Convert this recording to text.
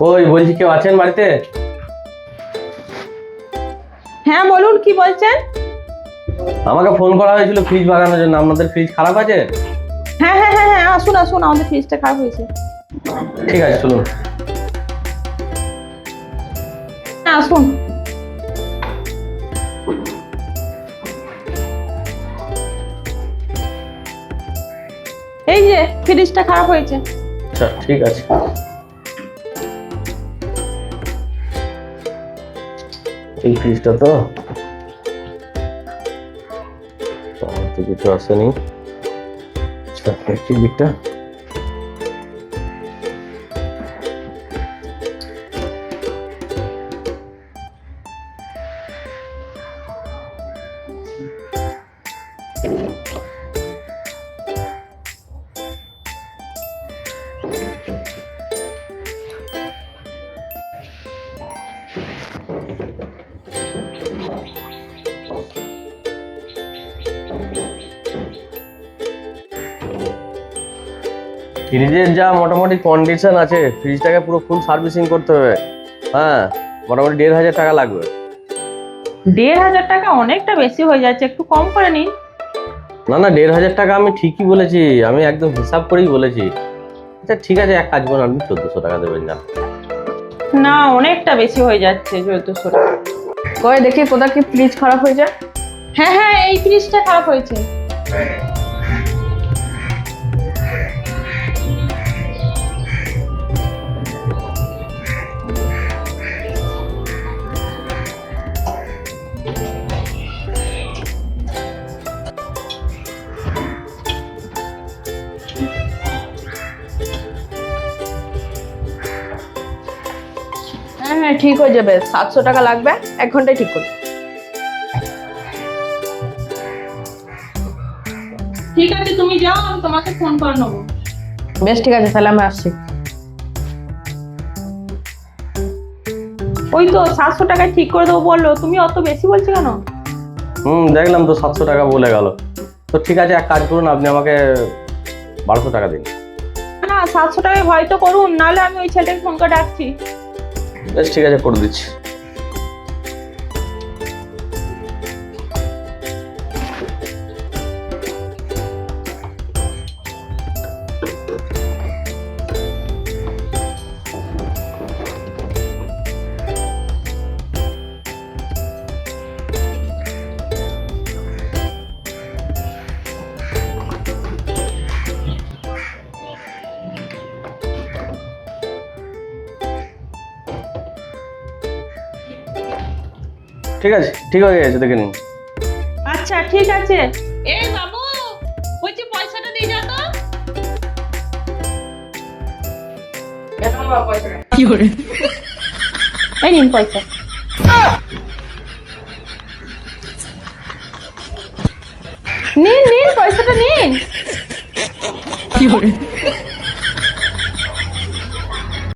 কই বলছি কেউ আছেন বাড়িতে? হ্যাঁ বলুন কি বলছেন? আমাকে ফোন করা হয়েছিল ফ্রিজ বাগানোর জন্য। আপনাদের ফ্রিজ খারাপ আছে? হ্যাঁ হ্যাঁ হ্যাঁ হ্যাঁ আসুন আসুন আমাদের ফ্রিজটা খারাপ হয়েছে। ঠিক আছে চলুন। হ্যাঁ আসুন। এই যে ফ্রিজটা খারাপ হয়েছে। আচ্ছা ঠিক আছে। এই ফ্রিজটা তো। তো কিছু আসেনি। আচ্ছা Thank দিকটা ফ্রিজের যা মোটামুটি কন্ডিশন আছে ফ্রিজটাকে পুরো ফুল সার্ভিসিং করতে হবে। হ্যাঁ মোটামুটি দেড় হাজার টাকা লাগবে। দেড় হাজার টাকা অনেকটা বেশি হয়ে যাচ্ছে একটু কম করে নিন। না না দেড় হাজার টাকা আমি ঠিকই বলেছি আমি একদম হিসাব করেই বলেছি। আচ্ছা ঠিক আছে এক কাজ করুন আপনি চোদ্দোশো টাকা দেবেন না না অনেকটা বেশি হয়ে যাচ্ছে চোদ্দশো টাকা। কয়ে দেখি কোথা কি ফ্রিজ খারাপ হয়ে যায় হ্যাঁ হ্যাঁ এই ফ্রিজটা খারাপ হয়েছে। হ্যাঁ ঠিক হয়ে যাবে। সাতশো টাকা লাগবে এক ঘন্টায় ঠিক করবে। ঠিক আছে তুমি যাও আমি তোমাকে ফোন করে নেব। বেশ ঠিক আছে তাহলে আমি আসছি। ওই তো সাতশো টাকায় ঠিক করে দেবো বলল তুমি অত বেশি বলছো কেন? হুম দেখলাম তো সাতশো টাকা বলে গেল। তো ঠিক আছে এক কাজ করুন আপনি আমাকে বারোশো টাকা দিন। না সাতশো টাকায় হয়তো করুন নাহলে আমি ওই ছেলেটাকে ফোন করে ডাকছি। বেশ ঠিক আছে করে দিচ্ছি। ঠিক আছে ঠিক হয়ে গেছে দেখে নিন। আচ্ছা ঠিক আছে। এই বাবু বলছি পয়সাটা দিয়ে যা তো। এই নিন পয়সা। নিন নিন পয়সাটা নিন।